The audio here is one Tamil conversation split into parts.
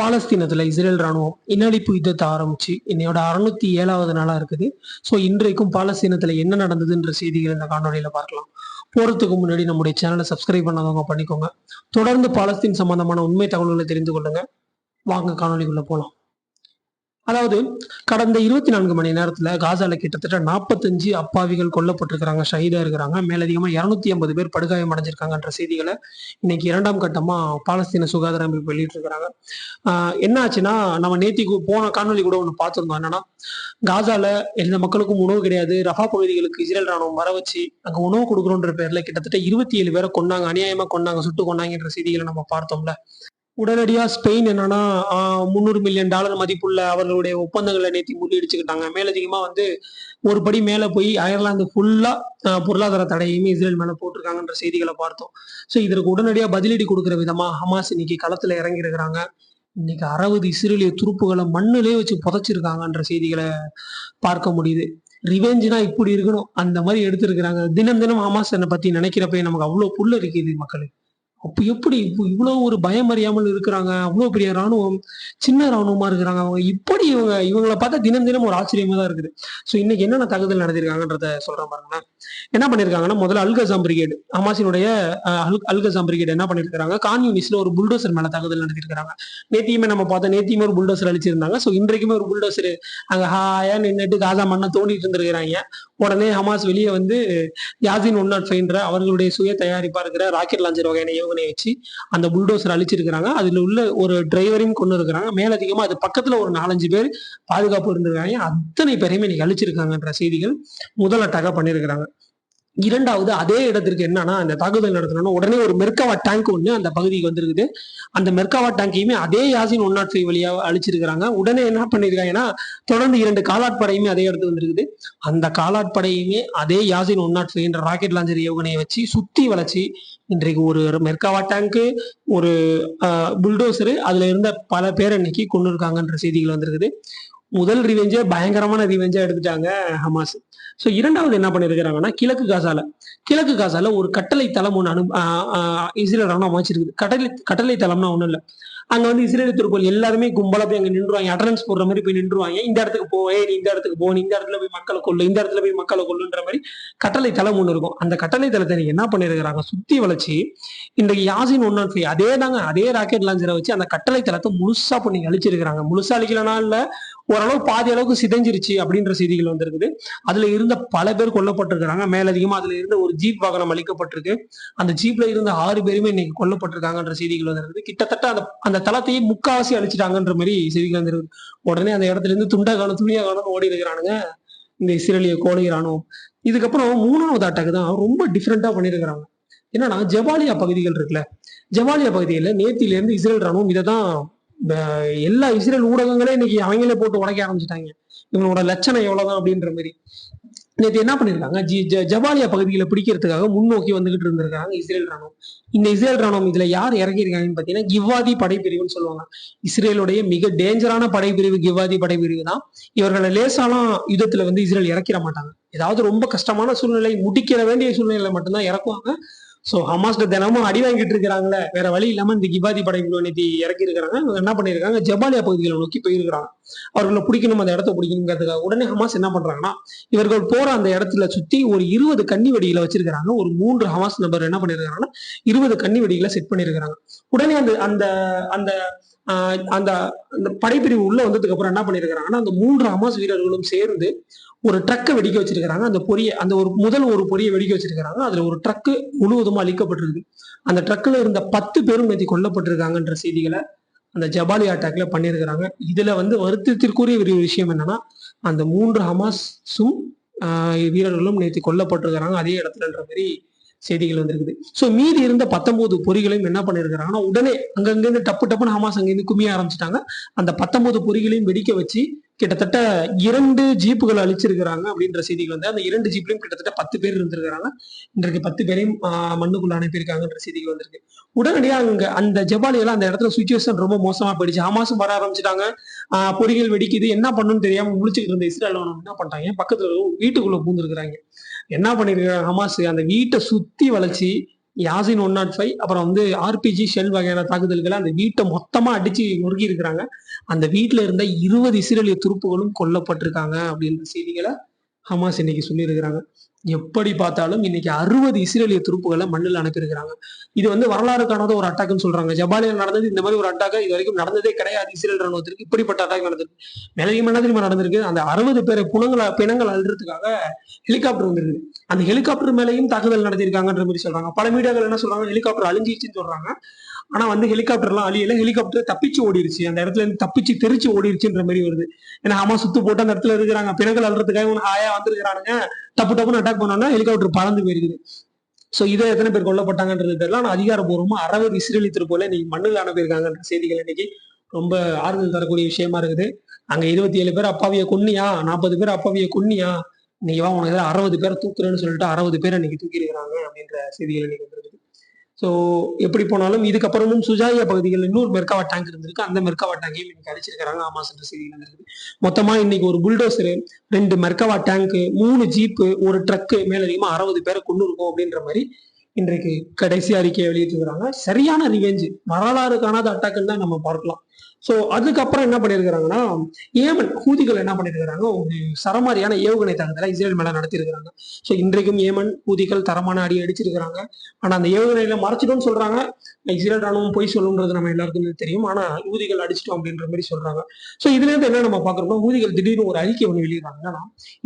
பாலஸ்தீனத்தில் இஸ்ரேல் ராணுவம் இன்னடிப்பு யுத்தத்தை ஆரம்பிச்சு இன்னையோட அறுநூத்தி ஏழாவது நாளாக இருக்குது. ஸோ இன்றைக்கும் பாலஸ்தீனத்தில் என்ன நடந்ததுன்ற செய்திகள் இந்த காணொலியில் பார்க்கலாம். போகிறதுக்கு முன்னாடி நம்முடைய சேனலை சப்ஸ்கிரைப் பண்ணாதவங்க பண்ணிக்கோங்க. தொடர்ந்து பாலஸ்தீன் சம்பந்தமான உண்மை தகவல்களை தெரிந்து கொள்ளுங்க. வாங்க காணொலிக்குள்ளே போகலாம் அதாவது கடந்த இருபத்தி நான்கு மணி நேரத்துல காசால கிட்டத்தட்ட நாற்பத்தஞ்சு அப்பாவிகள் கொல்லப்பட்டிருக்கிறாங்க ஷஹீதா இருக்கிறாங்க. மேலதிகமா இருநூத்தி ஐம்பது பேர் படுகாயம் அடைஞ்சிருக்காங்கன்ற செய்திகளை இன்னைக்கு இரண்டாம் கட்டமா பாலஸ்தீன சுகாதார அமைப்பு வெளியிட்டிருக்கிறாங்க. ஆஹ் என்ன ஆச்சுன்னா நம்ம நேத்தி கு- போன காணொலி கூட ஒன்று பார்த்திருந்தோம். என்னன்னா காசால எந்த மக்களுக்கும் உணவு கிடையாது. ரஃபா பகுதிகளுக்கு இஸ்ரேல் ராணுவம் வர வச்சு அங்க உணவு கொடுக்குறோன்ற பேர்ல கிட்டத்தட்ட இருபத்தி ஏழு பேரை கொண்டாங்க அநியாயமா கொன்னாங்க சுட்டு கொண்டாங்கன்ற செய்திகளை நம்ம பார்த்தோம்ல. உடனடியாக ஸ்பெயின் என்னன்னா முந்நூறு மில்லியன் டாலர் மதிப்புள்ள அவர்களுடைய ஒப்பந்தங்களை நேற்று முறியடிச்சுக்கிட்டாங்க. மேலதிகமாக வந்து ஒரு படி மேலே போய் அயர்லாந்து ஃபுல்லாக பொருளாதார தடையுமே இஸ்ரேல் மேலே போட்டிருக்காங்கன்ற செய்திகளை பார்த்தோம். ஸோ இதற்கு உடனடியாக பதிலடி கொடுக்குற விதமாக ஹமாஸ் இன்னைக்கு களத்தில் இறங்கியிருக்கிறாங்க. இன்னைக்கு அறுபது இஸ்ரேலிய துருப்புகளை மண்ணிலே வச்சு புதைச்சிருக்காங்கன்ற செய்திகளை பார்க்க முடியுது. ரிவெஞ்சுனா இப்படி இருக்கணும். அந்த மாதிரி எடுத்திருக்கிறாங்க. தினம் தினம் ஹமாஸ் என்னை பற்றி நினைக்கிறப்ப நமக்கு அவ்வளோ புல் இருக்குது மக்களுக்கு அப்போ எப்படி இப்போ இவ்வளவு ஒரு பயம் அறியாமல் இருக்கிறாங்க? அவ்வளவு பெரிய ராணுவம் சின்ன ராணுவமா இருக்கிறாங்க அவங்க. இப்படி இவங்க இவங்களை பார்த்தா தினம் தினம் ஒரு ஆச்சரியமா தான் இருக்குது. ஸோ இன்னைக்கு என்னென்ன தாக்குதல் நடத்திருக்காங்கன்றத சொல்றேன் பாருங்களேன். என்ன பண்ணிருக்காங்கன்னா முதல்ல அல்கசாம் பிரிகேடு. ஹமாசினுடைய அல் அல்கசாம் பிரிகேட் என்ன பண்ணிருக்காங்க கான்யூனிஸ்ட்ல ஒரு புல்டோசர் மேல தாக்குதல் நடத்திருக்காங்க நேத்தியுமே நம்ம பார்த்தோம் நேத்தியுமே ஒரு புல்டோசர் அழிச்சிருந்தாங்க. ஸோ இன்றைக்குமே ஒரு புல்டோசர் அங்க ஹாயா நின்னுட்டு காசா மண்ணை தோண்டிட்டு இருந்திருக்கிறாங்க. உடனே ஹமாஸ் வெளியே வந்து யாசின் ஒன் நாட் ஃபைன்ற அவர்களுடைய சுய தயாரிப்பா இருக்கிற ராக்கெட் லாஞ்சர் வகையான ஏவுகணையை வச்சு அந்த புல்டோசர் அழிச்சிருக்கிறாங்க. அதில் உள்ள ஒரு டிரைவரையும் கொண்டு இருக்கிறாங்க. மேலதிகமாக அது பக்கத்தில் ஒரு நாலஞ்சு பேர் பாதுகாப்பு இருந்திருக்காங்க. அத்தனை பேரையுமே இன்னைக்கு அழிச்சிருக்காங்கன்ற செய்திகள் முதல் அட்டாக பண்ணியிருக்கிறாங்க இரண்டாவது அதே இடத்திற்கு என்னன்னா அந்த தாக்குதல் நடத்தணும்னா உடனே ஒரு மெர்காவா டேங்க் ஒன்று அந்த பகுதிக்கு வந்திருக்குது. அந்த மெர்காவா டேங்கையுமே அதே யாசின் ஒன் நாட் ஃபைவ் அழிச்சிருக்கிறாங்க. உடனே என்ன பண்ணிருக்காங்கன்னா தொடர்ந்து இரண்டு காலாட்படையுமே அதே இடத்துக்கு வந்திருக்குது. அந்த காலாட்படையுமே அதே Yasin one nought five rocket launcher ஏவுகணையை வச்சு சுத்தி வளைச்சி இன்றைக்கு ஒரு மெர்காவா டேங்கு ஒரு புல்டோசரு அதுல இருந்த பல பேர் இன்னைக்கு கொண்டு இருக்காங்கன்ற செய்திகள் வந்திருக்குது. முதல் ரிவெஞ்சே பயங்கரமான ரிவெஞ்சா எடுத்துட்டாங்க ஹமாஸ். ஸோ இரண்டாவது என்ன பண்ணிருக்கிறாங்கன்னா கிழக்கு காசால கிழக்கு காசால ஒரு கட்டளை தளம் ஒன்று அனு இஸ்ரேல் ராணுவம் அமைச்சிருக்குது. கட்டளை கட்டளை தளம்னா ஒன்றும் இல்லை. அங்க வந்து இஸ்ரேல் துருப்புகள் எல்லாருமே கும்பலா போய் அங்க நின்றுவாங்க. அட்டரன்ஸ் போடுற மாதிரி போய் நின்றுவாங்க. இந்த இடத்துக்கு போவே நீ இந்த இடத்துக்கு போ இந்த இடத்துல போய் மக்களை கொள்ளு இந்த இடத்துல போய் மக்களை கொள்ளுன்ற மாதிரி கட்டளை தளம் ஒன்று இருக்கும். அந்த கட்டளை தளத்தை நீங்க என்ன பண்ணிருக்கிறாங்க? சுத்தி வளைச்சு இன்றைக்கு யாசின் ஒன் நாட் அதே தாங்க அதே ராக்கெட் லாஞ்சரை வச்சு அந்த கட்டளை தளத்தை முழுசா பண்ணி அழிச்சிருக்கிறாங்க. முழுசா அழிக்கலனா இல்ல ஓரளவு பாதி அளவுக்கு சிதைஞ்சிருச்சு அப்படின்ற செய்திகள் வந்திருக்குது. அதுல இருந்த பல பேர் கொல்லப்பட்டிருக்கிறாங்க. மேலதிகமா அதுல இருந்த ஒரு ஜீப் வாகனம் அளிக்கப்பட்டிருக்கு அந்த ஜீப்ல இருந்த ஆறு பேருமே இன்னைக்கு கொல்லப்பட்டிருக்காங்கன்ற செய்திகள் வந்திருக்குது. கிட்டத்தட்ட அந்த அந்த தளத்தையே முக்காவாசி அழிச்சிட்டாங்கன்ற மாதிரி செய்திகள் வந்திருக்கு உடனே அந்த இடத்துல இருந்து துண்டா காணும் துணியா காணும் ஓடி இருக்கிறானுங்க. இந்த இஸ்ரேலிய கோழை ராணுவம். இதுக்கப்புறம் மூணாவது அட்டாக் தான் ரொம்ப டிஃப்ரெண்டா பண்ணியிருக்கிறாங்க. என்னன்னா ஜபாலியா பகுதிகள் இருக்குல்ல? ஜபாலியா பகுதியில நேத்தில இருந்து இஸ்ரேல் ராணுவம் இதை தான் எல்லா இஸ்ரேல் ஊடகங்களே இன்னைக்கு அவங்களே போட்டு உடைக்க ஆரம்பிச்சிட்டாங்க. இவனோட லட்சணம் எவ்வளவுதான் அப்படின்ற மாதிரி. நேற்று என்ன பண்ணிருக்காங்க? ஜி ஜ- ஜபாலியா பகுதிகளை பிடிக்கிறதுக்காக முன்னோக்கி வந்துகிட்டு இருந்திருக்காங்க இஸ்ரேல் ராணுவம். இந்த இஸ்ரேல் ராணுவம் இதுல யார் இறங்கியிருக்காங்கன்னு பாத்தீங்கன்னா கிவாதி படைப்பிரிவுன்னு சொல்லுவாங்க. இஸ்ரேலுடைய மிக டேஞ்சரான படைப்பிரிவு கிவாதி படைப்பிரிவு தான். இவர்களை லேசாலாம் யுத்தத்துல வந்து இஸ்ரேல் இறக்கிட மாட்டாங்க. ஏதாவது ரொம்ப கஷ்டமான சூழ்நிலை முடிக்கிற வேண்டிய சூழ்நிலையில மட்டும்தான் இறக்குவாங்க. சோ ஹமாஸ்ட தினமும் அடி வாங்கிட்டு இருக்கிறாங்களே வேற வழி இல்லாம இந்த கிபாதி படைப்பிரிவு நேற்று இறக்கி இருக்கிறாங்க என்ன பண்ணிருக்காங்க ஜபாலியா பகுதிகளை நோக்கி போயிருக்கிறாங்க. அவர்களை பிடிக்கணும் அந்த இடத்த பிடிக்கணுங்கிறதுக்காக உடனே ஹமாஸ் என்ன பண்றாங்கன்னா இவர்கள் போற அந்த இடத்துல சுத்தி ஒரு இருபது கன்னி வெடிகளை வச்சிருக்கிறாங்க. ஒரு மூன்று ஹமாஸ் நபர் என்ன பண்ணிருக்காங்கன்னா இருபது கன்னி வெடிகளை செட் பண்ணிருக்காங்க உடனே அந்த அந்த அந்த ஆஹ், அந்த அந்த படைப்பிரிவு உள்ள வந்ததுக்கு அப்புறம் என்ன பண்ணிருக்கிறாங்கன்னா அந்த மூன்று ஹமாஸ் வீரர்களும் சேர்ந்து ஒரு ட்ரக்கை வெடிக்க வச்சிருக்கிறாங்க. அந்த பொரிய அந்த ஒரு முதல் ஒரு பொரியை வெடிக்க வச்சிருக்கிறாங்க. அதுல ஒரு ட்ரக்கு முழுவதுமா அழிக்கப்பட்டிருக்கு. அந்த ட்ரக்ல இருந்த பத்து பேரும் நேற்று கொல்லப்பட்டிருக்காங்கன்ற செய்திகளை அந்த ஜபாலி அட்டாக்ல பண்ணியிருக்கிறாங்க. இதுல வந்து வருத்தத்திற்குரிய ஒரு விஷயம் என்னன்னா அந்த மூன்று ஹமாஸும் வீரர்களும் நேற்று கொல்லப்பட்டிருக்கிறாங்க. அதே இடத்துலன்ற மாதிரி செய்திகள் வந்திருக்குது. ஸோ மீதி இருந்த பத்தொன்பது பொறிகளையும் என்ன பண்ணிருக்கிறாங்கன்னா உடனே அங்கங்கேருந்து டப்பு டப்புன்னு ஹமாஸ் அங்கேருந்து குமிய ஆரம்பிச்சிட்டாங்க. அந்த பத்தொன்பது பொறிகளையும் வெடிக்க வச்சு கிட்டத்தட்ட இரண்டு ஜீப்புகள் அழிச்சிருக்கிறாங்க அப்படின்ற செய்திகள் வந்து அந்த இரண்டு ஜீப்லையும் கிட்டத்தட்ட பத்து பேர் இருந்திருக்கிறாங்க. இன்றைக்கு பத்து பேரையும் மண்ணுக்குள்ள அனுப்பியிருக்காங்கன்ற செய்திகள் வந்திருக்கு. உடனடியாக அங்க அந்த ஜபாலியெல்லாம் அந்த இடத்துல சுச்சுவேஷன் ரொம்ப மோசமா போயிடுச்சு. ஹமாஸும் வர ஆரம்பிச்சிட்டாங்க. பொறிகள் வெடிக்குது. என்ன பண்ணுன்னு தெரியாம முடிச்சுக்கிட்டு இருந்த இஸ்ரேல் என்ன பண்ணிட்டாங்க பக்கத்துல வீட்டுக்குள்ள பூந்துருக்குறாங்க. என்ன பண்ணிருக்காங்க? ஹமாஸ் அந்த வீட்டை சுத்தி வளைச்சு யாசின் ஒன் நாட் ஃபைவ் அப்புறம் வந்து ஆர்பிஜி ஷெல் வகையான தாக்குதல்களை அந்த வீட்டை மொத்தமா அடிச்சு முறுக்கி இருக்கிறாங்க. அந்த வீட்டுல இருந்த இருபது இஸ்ரேலிய துருப்புகளும் கொல்லப்பட்டிருக்காங்க அப்படின்ற செய்திகளை ஹமாஸ் இன்னைக்கு சொல்லியிருக்கிறாங்க. எப்படி பார்த்தாலும் இன்னைக்கு அறுபது இஸ்ரேலிய துருப்புகளை மண்ணில் அனுப்பியிருக்கிறாங்க. இது வந்து வரலாறு காணாத ஒரு அட்டாக்னு சொல்றாங்க. ஜபாலியில் நடந்தது இந்த மாதிரி ஒரு அட்டாக் இது வரைக்கும் நடந்ததே கிடையாது. இஸ்ரேல் ராணுவத்திற்கு இப்படிப்பட்ட அட்டாக் நடந்திருக்கு மேலதிகம் என்ன நடந்திருக்கு? அந்த அறுபது பேரை புணங்களை பிணங்கள் அழுறதுக்காக ஹெலிகாப்டர் வந்திருக்கு அந்த ஹெலிகாப்டர் மேலேயும் தாக்குதல் நடத்திருக்காங்கன்ற மாதிரி சொல்றாங்க. பல மீடியாக்கள் என்ன சொல்றாங்க? ஹெலிகாப்டர் அழிஞ்சிச்சுன்னு சொல்றாங்க. ஆனா வந்து ஹெலிகாப்டர்லாம் அழியல. ஹெலிகாப்டர் தப்பிச்சு ஓடிருச்சு. அந்த இடத்துல இருந்து தப்பிச்சு தெரிச்சு ஓடிருச்சுன்ற மாதிரி வருது. ஏன்னா அம்மா சுத்து போட்டு அந்த இடத்துல இருக்கிறாங்க. பிணங்கள் அழுறதுக்காக இவங்க ஆயா வந்திருக்கிறானுங்க. டப்பு டப்புன்னு அட்டாக் பண்ணோம்னா ஹெலிகாப்டர் பறந்து போயிருக்குது சோ இதை எத்தனை பேர் கொல்லப்பட்டாங்கன்றது தெரியல. ஆனா அதிகாரபூர்வமா அறுபது இஸ்ரேலி போல இன்னைக்கு மண்ணில் அனுப்பியிருக்காங்கன்ற செய்திகள் இன்னைக்கு ரொம்ப ஆறுதல் தரக்கூடிய விஷயமா இருக்குது. அங்க இருபத்தி ஏழு பேர் அப்பாவிய கொன்னியா? நாற்பது பேர் அப்பாவிய கொன்னியா? இன்னைக்கு வா உனக்கு அறுபது பேர் தூக்குறேன்னு சொல்லிட்டு அறுபது பேர் இன்னைக்கு தூக்கிருக்கிறாங்க அப்படின்ற செய்திகள் இன்னைக்கு வந்துருக்கு. ஸோ எப்படி போனாலும் இதுக்கப்புறமும் சுஜாயா பகுதிகளில் இன்னொரு மெர்காவா டேங்க் இருந்திருக்கு. அந்த மெர்காவா டேங்கையும் இன்னைக்கு அடிச்சிருக்காங்க ஆமாஸ் என்ற செய்திகள் வந்திருக்கு மொத்தமாக இன்னைக்கு ஒரு புல்டோசரு ரெண்டு மெர்காவா டேங்க்கு மூணு ஜீப்பு ஒரு ட்ரக்கு மேலதிகமாக அறுபது பேரை கொண்டு இருக்கும் அப்படின்ற மாதிரி இன்றைக்கு கடைசி அறிக்கையை வெளியிட்டிருக்கிறாங்க. சரியான ரிவெஞ்சு வரலாறு காணாத அட்டாக்குன்னு தான் நம்ம பார்க்கலாம். ஸோ அதுக்கப்புறம் என்ன பண்ணியிருக்கிறாங்கன்னா ஏமன் ஹூதிகள் என்ன பண்ணியிருக்கிறாங்க? ஒரு சரமாரியான ஏவுகணை தாக்குதலை இஸ்ரேல் மேல நடத்தியிருக்கிறாங்க. ஸோ இன்றைக்கும் ஏமன் ஹூதிகள் தரமான அடி அடிச்சிருக்கிறாங்க. ஆனா அந்த ஏவுகணையில மறைச்சிட்டோம்னு சொல்றாங்க. இஸ்ரேல் ராணுவம் போய் சொல்லுன்றது நம்ம எல்லாருக்குமே தெரியும். ஆனா ஊதிகள் அடிச்சிட்டோம் அப்படின்ற மாதிரி சொல்றாங்க. ஸோ இதுல இருந்து என்ன நம்ம பாக்குறோம்னா ஊதிகள் திடீர்னு ஒரு அறிக்கை ஒன்று வெளியிடுறாங்க.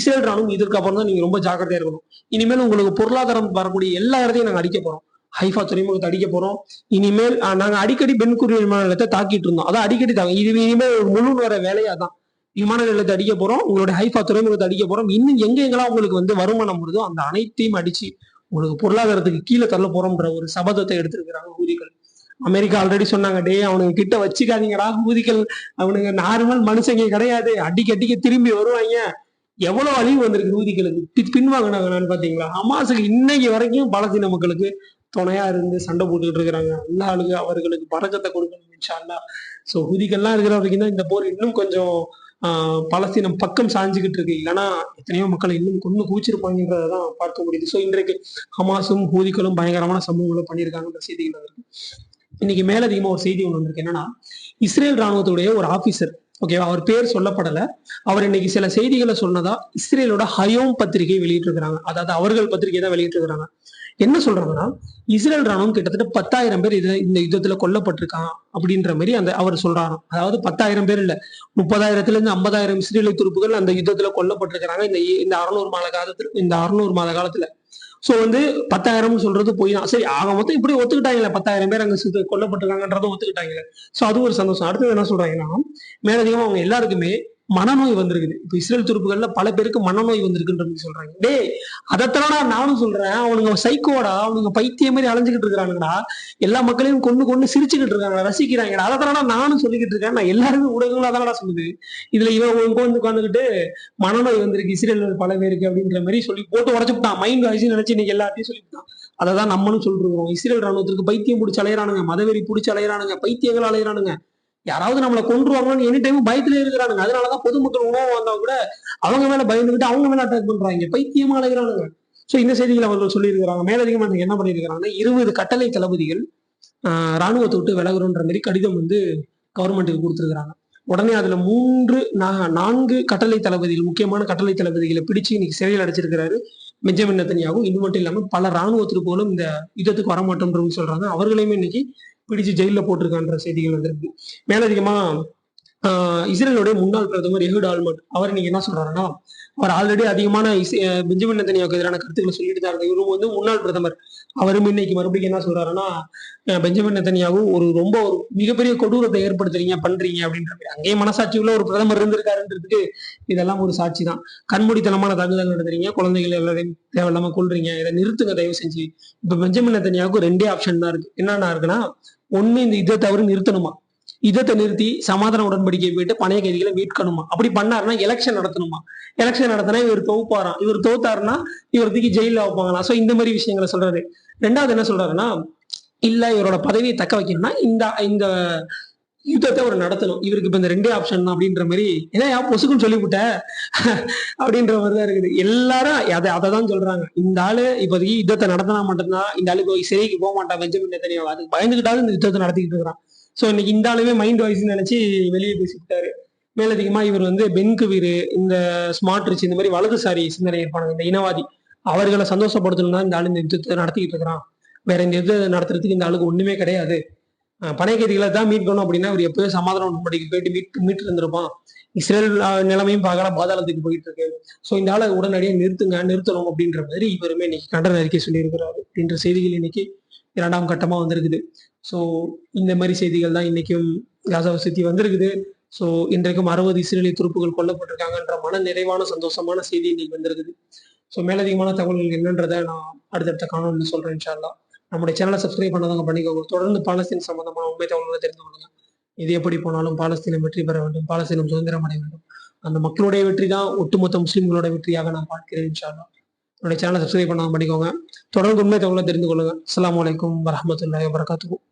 இஸ்ரேல் ராணுவம் இதற்கு அப்புறம் தான் நீங்க ரொம்ப ஜாக்கிரதையா இருக்கணும். இனிமேல் உங்களுக்கு பொருளாதாரம் வரக்கூடிய எல்லா இடத்தையும் நாங்கள் அடிக்க போறோம். ஹைஃபா துறைமுகத்தை அடிக்க போறோம். இனிமேல் நாங்கள் நாங்க அடிக்கடி பென்குரி விமான நிலையத்தை தாக்கிட்டு இருந்தோம். அதான் அடிக்கடி தாங்க. இது இனிமேல் ஒரு முழு வர வேலையா தான். விமான நிலையத்தை அடிக்க போறோம். உங்களோட ஹைஃபா துறைமுகத்தை அடிக்க போறோம். இன்னும் எங்க எங்கெல்லாம் உங்களுக்கு வந்து வருமானம் வருதோ அந்த அனைத்தையும் அடிச்சு உங்களுக்கு பொருளாதாரத்துக்கு கீழே தள்ள போறோம்ன்ற ஒரு சபதத்தை எடுத்திருக்கிறாங்க ஊதிகள். அமெரிக்கா ஆல்ரெடி சொன்னாங்க டே அவனுங்க கிட்ட வச்சுக்காதீங்கடா ஊதிகள். அவனுங்க நார்மல் மனுஷங்க கிடையாது. அடிக்க அடிக்க திரும்பி வருவாங்க. எவ்வளவு அழிவு வந்திருக்கு ஊதிகளுக்கு. பி- பின்வாங்கினாங்கன்னு பாத்தீங்களா? ஹமாஸுக்கு இன்னைக்கு வரைக்கும் பாலஸ்தீன மக்களுக்கு துணையா இருந்து சண்டை போட்டுக்கிட்டு இருக்கிறாங்க. எல்லா ஆளுங்க அவர்களுக்கு பறக்கத்தை கொடுக்கணும் இன்ஷா அல்லா ஸோ ஹுதிகள்லாம் இருக்கிற வரைக்கும் தான் இந்த போர் இன்னும் கொஞ்சம் ஆஹ், பலஸ்தீனம் பக்கம் சாஞ்சுக்கிட்டு இருக்கு. இல்லைன்னா எத்தனையோ மக்களை இன்னும் கொண்டு கூச்சிருப்பாங்கன்றதை தான் பார்க்க முடியுது. ஸோ இன்றைக்கு ஹமாஸும் ஹூதிகளும் பயங்கரமான சம்பவங்களை பண்ணியிருக்காங்கன்ற செய்திகள் வந்திருக்கு. இன்னைக்கு மேலதிகமா ஒரு செய்தி ஒன்று வந்திருக்கு. என்னன்னா இஸ்ரேல் ராணுவத்துடைய ஒரு ஆபீசர் ஓகேவா அவர் பேர் சொல்லப்படல. அவர் இன்னைக்கு சில செய்திகளை சொன்னதா இஸ்ரேலோட ஹயோம் பத்திரிகை வெளியிட்டிருக்கிறாங்க. அதாவது அவர்கள் பத்திரிகை தான் வெளியிட்டிருக்கிறாங்க. என்ன சொல்றாங்கன்னா இஸ்ரேல் ராணுவம் கிட்டத்தட்ட பத்தாயிரம் பேர் இதை இந்த யுத்தத்துல கொல்லப்பட்டிருக்கான் அப்படின்ற மாதிரி அந்த அவர் சொல்றாராம். அதாவது பத்தாயிரம் பேர் இல்ல முப்பதாயிரத்துல இருந்து ஐம்பதாயிரம் இஸ்ரேலை துருப்புகள் அந்த யுத்தத்துல கொல்லப்பட்டிருக்கிறாங்க. இந்த இந்த அறுநூறு மாத காலத்துல இந்த அறுநூறு மாத காலத்துல. ஸோ வந்து பத்தாயிரம்னு சொல்றது போய் தான் சரி ஆக மொத்தம் இப்படி ஒத்துக்கிட்டாங்களே பத்தாயிரம் பேர் அங்கே சுத்து கொல்லப்பட்டிருக்காங்கன்றத ஒத்துக்கிட்டாங்களே. ஸோ அது ஒரு சந்தோஷம். அடுத்தது என்ன சொல்றாங்கன்னா மேலதிகமாக அவங்க எல்லாருக்குமே மனநோய் வந்திருக்குது. இப்ப இஸ்ரேல் துருப்புகள்ல பல பேருக்கு மனநோய் வந்திருக்குன்ற மாதிரி சொல்றாங்க. டேய் அதைத்தானடா நானும் சொல்றேன். அவனுங்க சைக்கோடா அவனுங்க பைத்திய மாதிரி அலைஞ்சுக்கிட்டு இருக்கிறானுங்கடா. எல்லா மக்களையும் கொண்டு கொண்டு சிரிச்சுக்கிட்டு இருக்காங்க ரசிக்கிறாங்கடா. அதைத்தானடா நானும் சொல்லிக்கிட்டு இருக்கேன். நான் எல்லாருமே ஊடகங்களா தானடா சொல்லுது. இதுல இவன் உட்காந்து உட்காந்துக்கிட்டு மனநோய் வந்திருக்கு. இஸ்ரேல் பல பேருக்கு அப்படின்ற மாதிரி சொல்லி போட்டு உடச்சுட்டான் மைண்ட் வாய்ஸ் நினைச்சு இன்னைக்கு எல்லாத்தையும் சொல்லிவிட்டான் அதை தான் நம்மளும் சொல்றோம் இஸ்ரேல் ராணுவத்திற்கு பைத்தியம் பிடிச்சி அலையறானுங்க. மதவெறி பிடிச்சி அலையறானுங்க. பைத்தியங்கள் அலையறானுங்க. யாராவது நம்மளை கொன்றுவாங்கன்னு எனி டைம் பயத்துல இருக்கிறானுங்க. அதனாலதான் பொதுமக்கள் உணவு வந்தா கூட அவங்க மேல பயந்துகிட்டு அவங்க மேல அட்டாக் பண்றாங்க. பைத்தியமா அலைகிறானுங்க. சோ இந்த செய்திகள் அவர்கள் சொல்லியிருக்கிறாங்க. மேலதிகமா என்ன பண்ணியிருக்கிறாங்கன்னா இருபது கட்டளை தளபதிகள் ஆஹ் ராணுவத்தை விட்டு விலகுறோன்ற மாதிரி கடிதம் வந்து கவர்மெண்ட்டுக்கு கொடுத்துருக்காங்க உடனே அதுல மூன்று நா- நான்கு கட்டளை தளபதிகள் முக்கியமான கட்டளை தளபதிகளை பிடிச்சு இன்னைக்கு சிறையில் அடைச்சிருக்கிறாரு பெஞ்சமின் நெத்தனியாகும் இது மட்டும் இல்லாமல் பல ராணுவ போலும் இந்த யுத்தத்துக்கு வரமாட்டோம்ன்றவங்க சொல்றாங்க. அவர்களையுமே இன்னைக்கு பிடிச்சு ஜெயில போட்டிருக்கான்ற செய்திகள் வந்திருக்கு. மேலதிகமா ஆஹ் இஸ்ரேலுடைய முன்னாள் பிரதமர் எஹுட் ஆல்மட் அவர் இன்னைக்கு என்ன சொல்றாருன்னா அவர் ஆல்ரெடி அதிகமான பெஞ்சமின் நெத்தனியாவுக்கு எதிரான கருத்துக்களை சொல்லிட்டு தான் இருந்தார் இவரும் வந்து முன்னாள் பிரதமர். அவரும் இன்னைக்கு மறுபடியும் என்ன சொல்றாருன்னா பெஞ்சமின் நெத்தனியாவும் ஒரு ரொம்ப ஒரு மிகப்பெரிய கொடூரத்தை ஏற்படுத்துறீங்க பண்றீங்க அப்படின்ற மாதிரி. அங்கேயே மனசாட்சி உள்ள ஒரு பிரதமர் இருந்திருக்காருன்றதுக்கு இதெல்லாம் ஒரு சாட்சி தான். கண்மூடித்தனமான தாக்குதல் நடத்துறீங்க குழந்தைகள் எல்லாரையும் தேவையில்லாம கொள்றீங்க இதை நிறுத்துங்க தயவு செஞ்சு. இப்ப பெஞ்சமின் நெத்தனியாவுக்கு ரெண்டே ஆப்ஷன் தான் இருக்கு. என்னென்ன இருக்குன்னா ஒண்ணு இந்த இதை தவிர நிறுத்தணுமா? யுத்தத்தை நிறுத்தி சமாதான உடன்படிக்கை போயிட்டு பணைய கைதிகளை மீட்கணுமா? அப்படி பண்ணாருன்னா எலெக்ஷன் நடத்தணுமா? எலெக்ஷன் நடத்தினா இவர் தோப்பாராம். இவர் தோத்தாருன்னா இவர் தூக்கி ஜெயில வைப்பாங்களா சோ இந்த மாதிரி விஷயங்களை சொல்றாரு. ரெண்டாவது என்ன சொல்றாருன்னா இல்ல இவரோட பதவியை தக்க வைக்கணும்னா இந்த இந்த யுத்தத்தை அவர் நடத்தணும். இவருக்கு இப்ப இந்த ரெண்டே ஆப்ஷன் தான் அப்படின்ற மாதிரி ஏன்னா யா பொசுக்குன்னு சொல்லிவிட்ட அப்படின்ற மாதிரி தான் இருக்குது. எல்லாரும் அதை அதை தான் சொல்றாங்க. இந்த ஆளு இப்போதைக்கு யுத்தத்தை நடத்தினா மட்டும்தான் இந்த ஆளுக்கு போய் சிறைக்கு போக மாட்டான் பெஞ்சமின் தனியாக அதுக்கு பயந்துகிட்டாலும் இந்த யுத்தத்தை நடத்திக்கிட்டு இருக்கிறான். ஸோ இன்னைக்கு இந்த ஆளுமே மைண்ட் வாய்ஸ் நினைச்சு வெளியே பேசிவிட்டாரு மேலதிகமா இவர் வந்து பென்குவீர் இந்த ஸ்மார்ட் ரிச் இந்த மாதிரி வலதுசாரி சிந்தனை இருப்பாங்க இந்த இனவாதி. அவர்களை சந்தோஷப்படுத்தணும்னா இந்த ஆளு இந்த யுத்தத்தை நடத்திக்கிட்டு இருக்கிறான். வேற இந்த யுத்தத்தை நடத்துறதுக்கு இந்த ஆளுக்கு ஒண்ணுமே கிடையாது. பனை கைதிகளை தான் மீட்கணும் அப்படின்னா அவர் எப்பயோ சமாதான உடன்படிக்கை போயிட்டு மீட்டு மீட்டு இருந்திருப்பான் இஸ்ரேல் நிலைமையும் பார்க்கலாம் பாதாளத்துக்கு போயிட்டு இருக்கு. ஸோ இந்த ஆளை உடனடியாக நிறுத்துங்க நிறுத்தணும் அப்படின்ற மாதிரி இவருமே இன்னைக்கு கண்டன அறிக்கை சொல்லியிருக்கிறாரு. அப்படின்ற செய்திகள் இன்னைக்கு இரண்டாம் கட்டமா வந்திருக்குது. ஸோ இந்த மாதிரி செய்திகள் தான் இன்னைக்கும் காசாவை சுற்றி வந்திருக்குது. ஸோ இன்றைக்கும் அறுபது இஸ்ரேலிய துருப்புகள் கொல்லப்பட்டிருக்காங்கன்ற மன நிறைவான சந்தோஷமான செய்தி இன்னைக்கு வந்திருக்குது. ஸோ மேலதிகமான தகவல்கள் என்னன்றதை நான் அடுத்தடுத்த காணொலியில் சொல்றேன் இன்ஷா அல்லாஹ் நம்முடைய சேனலை சப்ஸ்கிரைப் பண்ணாதவங்க பண்ணிக்கோங்க. தொடர்ந்து பாலஸ்தீன் சம்பந்தமான உண்மை தகவல்களை தெரிந்து கொள்ளுங்க. இது எப்படி போனாலும் பாலஸ்தீனம் வெற்றி பெற வேண்டும். பாலஸ்தீனம் சுதந்திரம் அடைய வேண்டும். அந்த மக்களுடைய வெற்றி தான் ஒட்டுமொத்த முஸ்லிம்களோட வெற்றியாக நான் பார்க்கிறேன் இன்ஷா என்னுடைய சேனலை சப்ஸ்கிரைப் பண்ணாமல் பண்ணிக்கோங்க. தொடர்ந்து உண்மை தகவலை தெரிந்து கொள்ளுங்க. அஸ்லாம் வலைக்கம் வரமத்துல வரகாத்துக்கும்